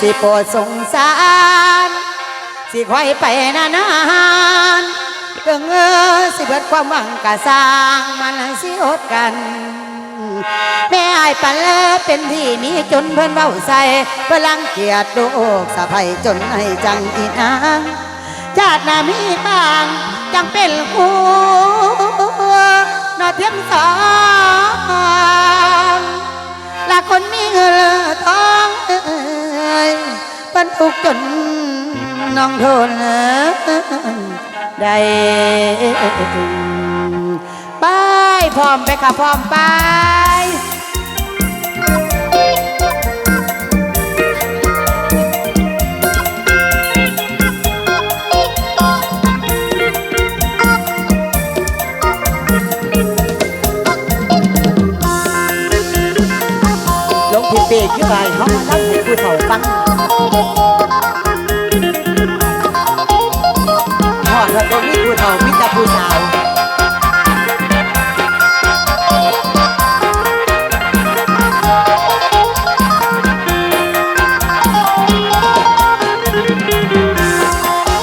สิโปรดสงสาร สิคอยไปนานๆเกิงเออสิเบิดความหวังกะสร้างมันสิอดกัน แม่อายปันเลอเป็นที่มีจนเพิ่นเบ้าใส่เพื่อลังเกียจดูอกสะพายจนให้จังอีนางชาติหน้ามีบางจังเป็นคู่นอเทียมสองละคนมีเงิน นทุกจนน้องทนได้ไปพร้อมไปค่ะพร้อมไป หอดว่าตรงนี้ผู้เฒ่ามิตรผู้สาว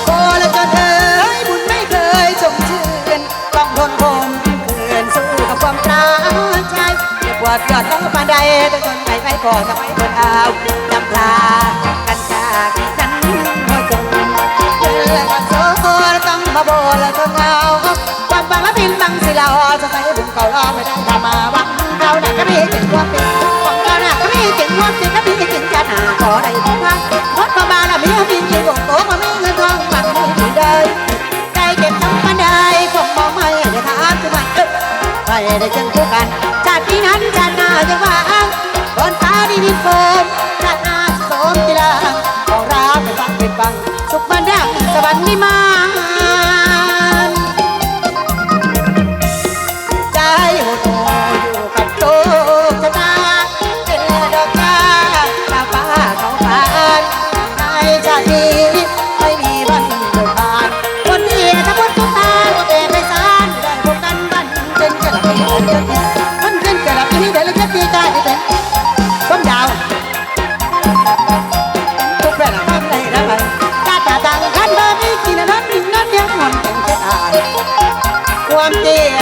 โอละเอ้ยบุญไม่เคยชมชื่นต้องทนคมเกินสู้กับความตายใจเจ็บปวดยอดต้องปานใดแต่ทนไปไปก่อนจะไม่ทนเอาจำลากันจากนั้นพอจงเดินกันโซ่ต้อ วาเป็นของเราหนักก็มีจิตความเป็นก็มีจิตจะหาขอได้ทุกครั้งรถมาบาละมีมีจิตโกโก้มามีเงินทองบังมือที่ได้ใจเจ็บทั้งบันไดผมมองไม่ได้ถามจะมาไม่ได้เจอคู่กันชาตินั้นชาติหน้าจะว่างบนฟ้าดินดินโฟม ความเจีย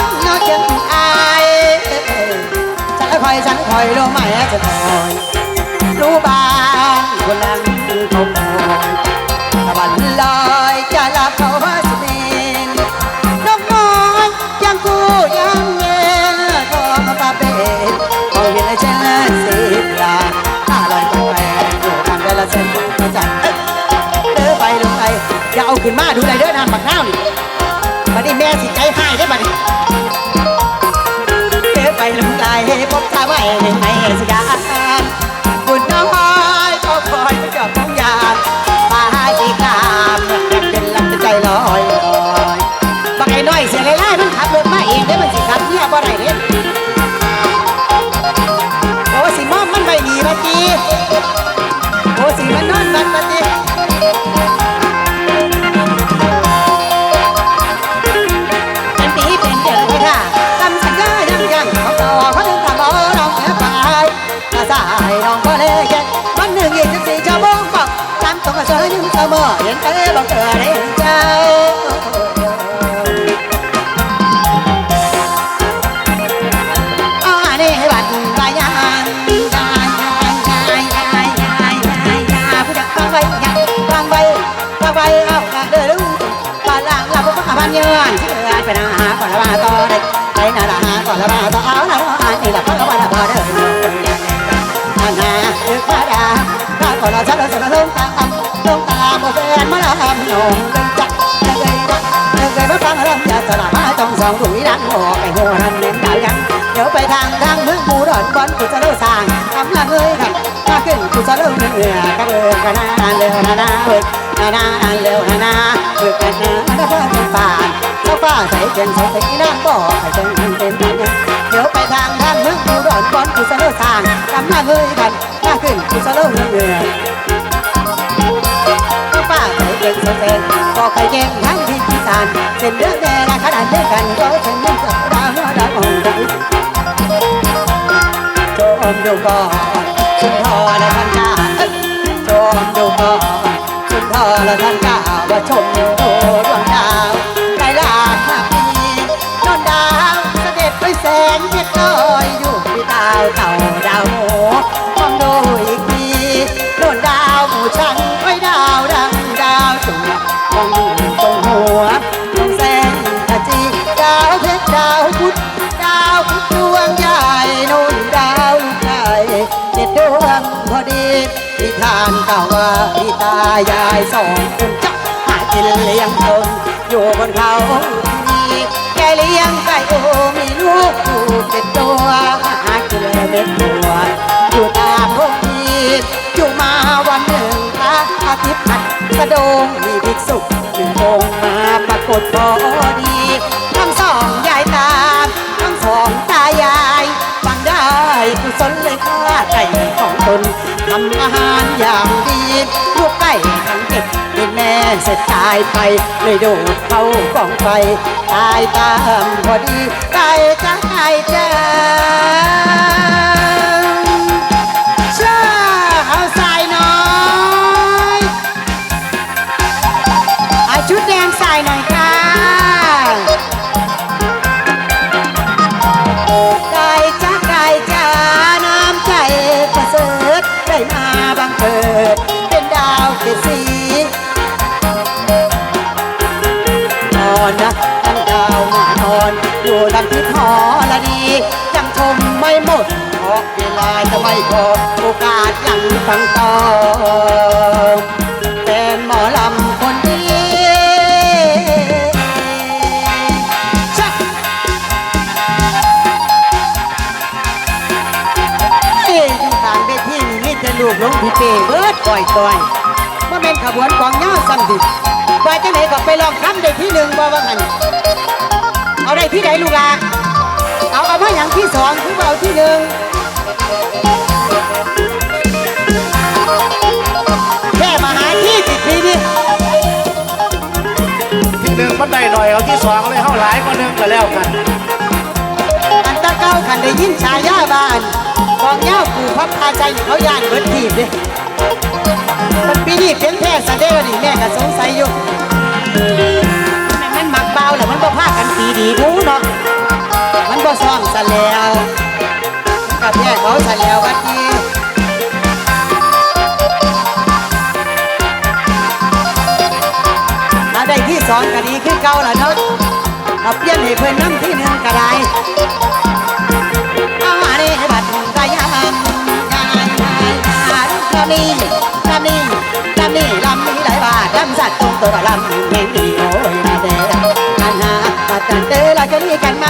งนอกจังอายฉันคอยฉันคอยรู้ไหมจะคอยรู้บ้างคนนั้นเขาคอยตะวันลอยจะรับเขาว่าสนินนกน้อยยังกูยังเย็นทองตาเป็นเขาเห็นเช่นสิบลาถ้าลอยไปอยู่กันเวลาเส้นจันเด้อไปลงไปอย่าเอาขึ้นมาดูเล ม่สิใจหายได้บัดนี้เดินไปลำลายให้พบชาไว้ในไม่สยามบุญน้อยก็คอยจะจอบของยามปาจีกามยังเป็นลำใจลอยลอยบักไอ้น้อยเสียไล่ๆมันขับรถมาเองได้อมันสิขับเนี่ยบ่ได้เนี่ย มอเห็นเธอบอกเธอได้เจ้าอ๋ งเป็นจักเกยจักเกยมาฟังลำจะสลับมาต้องสองถุงนี้ดังออกไปหัวนั่นเน้นดาวยังเดี๋ยวไปทางทางมืองปูดอนบอลกูจะเล่าสร้างทำละเงยกันถ้าขึ้นกูจะเล่าเหนื่อยกันเลยกันนาเร็วนานาเว้ยนานาเร็วนานาเว้ยกันนาแล้วก็เป็นป่านเจ้าฟ้าใส่เป็นใส่ใส่น้ำบ่อใส่เป็นเป็นเป็น สานเลือดแดงขนาดเดียวกันก็เส้นเลือดาวหัวดาวองใจโจมดูก่อนสุนทรในพันดามดูก่อนสุนทรท่านกล่าว่าชมดูดวงดาวไกลาดห้าปีนอนดาวเสด็จไปแสงเพชรลอยอยู่ที่ตา นิทานกล่าวว่าพี่ตายายสองคนจะหากินเลี้ยงตนอยู่บนเขาที่แกเลี้ยงไก่โอมีลูกอยู่เจ็ดตัวหากินเม็ดตัวอยู่ตามพวกพี่อยู่มาวันหนึ่งพระอาทิตย์หัดกระโดงมีภิกษุหนึ่งองมาปรากฏพอดีำอาหารอย่างดีลูกไก่ทั้งเก็บเป็นแม่เสร็จตายไป เลยโดดเข้ากองไฟตายตามพอดีไก่จ้ายใจ้า ได้มาบังเกิดเป็นดาวเกศสีนอนนะตั้งดาวมานอนอยู่ลังที่หอละดียังชมไม่หมดเพราะเวลาจะไม่พอโอกาสยังฟังต่อ พี่เป้เบิดก่อยต่อยว่าเป็นขบวนกองย่าซ้ำดิว่าจะไหนก็ไปลองคำได้ที่หนึ่งว่าว่างันเอาได้ที่ไหนลูกหลาเอาเอามาอย่างที่สองคือเอาที่หนึ่งแค่มาหาที่ติดทีนี่ที่หนึ่งมันได้หน่อยเอาที่สองเลยเข้าหลายกว่าหนึ่งก็แล้วกันอันตะเก้าขันได้ยินชายาบ้านกองเงาปูพับพาใจเขาย่านเบิดทีบเลย มันปีนี้เป็นแท้สะเด้อนี่แม่ก็สงสัยอยู่แม่นมันหมักเบาแล้วมันบ่พากันตีดีดูเนาะมันบ่ซ้อมซะแล้วมันกับแย่เขาซะแล้ววัดนี้มาได้ที่สองก็ดีขึ้นเก่าละเนาะเอาเปลี่ยนให้เพิ่นน้ำที่หนึ่งก็ได้เอาอันนี้ให้บัดกายามยายยายยายลำนี้ลำนี้ นี่ลำนี้หลายบาทลำสัตว์ตรงตัวลำมีมีโอ้ยมาเดอันนาตัดกันเตอเราจะนี่กันไหม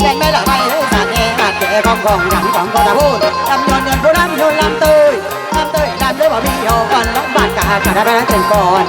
แบ่งไม่ละไม่เลยสัตว์เอบาดเจ็บของของหลังของกระพูนลำยนต์ยนผู้ลำยนลำเตยลำเตยลำด้วยบ่มีโยก่อนลำบาดกะกะได้ไปแล้วเต็มก่อน